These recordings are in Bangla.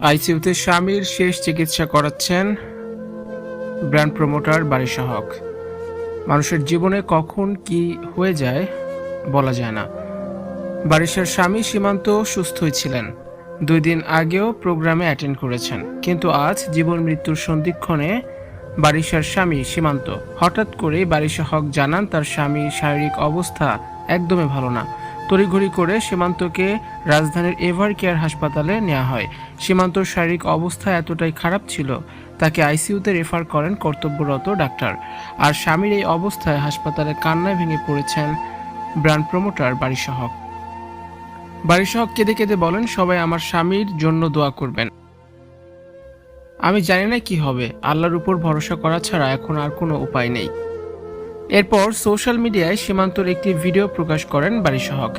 আইসিইউতে স্বামীর শেষ চিকিৎসা করাচ্ছেন ব্র্যান্ড প্রমোটার বারিশা হক। মানুষের জীবনে কখন কি হয়ে যায় বলা যায় না। বারিশার স্বামী সীমান্ত সুস্থই ছিলেন। দুই দিন আগেও প্রোগ্রামে অ্যাটেন্ড করেছেন। কিন্তু আজ জীবন মৃত্যুর সন্ধিক্ষণে বারিশার স্বামী সীমান্ত। হঠাৎ করেই বারিশা হক জানান, তার স্বামীর শারীরিক অবস্থা একদমই ভালো না। তড়িঘড়ি করে সীমান্তকে রাজধানীর এভার কেয়ার হাসপাতালে নেওয়া হয়। সীমান্তর শারীরিক অবস্থা এতটাই খারাপ ছিল, তাকে আইসিইউতে রেফার করেন কর্তব্যরত ডাক্তার। আর স্বামীর এই অবস্থায় হাসপাতালে কান্নায় ভেঙে পড়েছেন ব্র্যান্ড প্রমোটার বারিশা হক কেঁদে কেঁদে বলেন, সবাই আমার স্বামীর জন্য দোয়া করবেন। আমি জানি না কি হবে। আল্লাহর উপর ভরসা করা ছাড়া এখন আর কোনো উপায় নেই। এরপর সোশ্যাল মিডিয়ায় সীমান্তর একটি ভিডিও প্রকাশ করেন বারিশা হক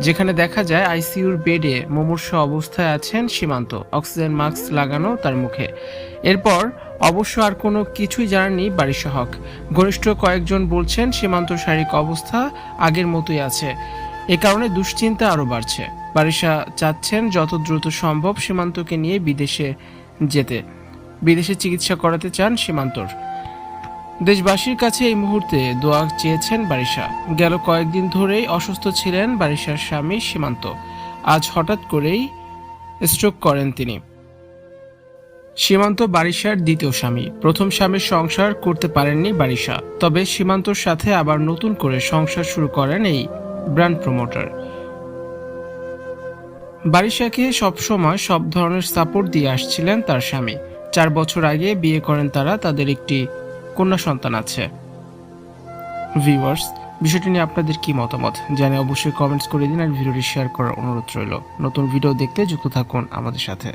যেখানে দেখা যায় আইসিইউর বেডে মুমূর্ষ অবস্থায় আছেন সীমান্ত, অক্সিজেন মাস্ক লাগানো তার মুখে। এরপর অবশ্য আর কোনো কিছুই জানাননি বারিশা হক ঘনিষ্ঠ কয়েকজন বলছেন সীমান্ত শারীরিক অবস্থা আগের মতোই আছে। এ কারণে দুশ্চিন্তা আরও বাড়ছে। বারিশা চাচ্ছেন যত দ্রুত সম্ভব সীমান্তকে নিয়ে বিদেশে যেতে। বিদেশে চিকিৎসা করাতে চান সীমান্তর। দেশবাসীর কাছে এই মুহূর্তে দোয়া চেয়েছেন বারিশা। গেল কয়েকদিন ধরেই অসুস্থ ছিলেন বারিশার স্বামী সীমান্ত। আজ হঠাৎ করেই স্ট্রোক করেন তিনি। সীমান্ত বারিশার দ্বিতীয় স্বামী। প্রথম স্বামীর সংসার করতে পারেননি বারিশা। তবে সীমান্তর সাথে আবার নতুন করে সংসার শুরু করেন এই ব্র্যান্ড প্রমোটার। বারিশাকে সবসময় সব ধরনের সাপোর্ট দিয়ে আসছিলেন তার স্বামী। চার বছর আগে বিয়ে করেন তারা, তাদের একটি কন্যা সন্তান আছে। ভিউয়ার্স বিষয়টি নিয়ে আপনাদের কি মতামত? জানে অবশ্যই কমেন্টস করে দিন আর ভিডিওটি শেয়ার করার অনুরোধ রইল। নতুন ভিডিও দেখতে যুক্ত থাকুন আমাদের সাথে।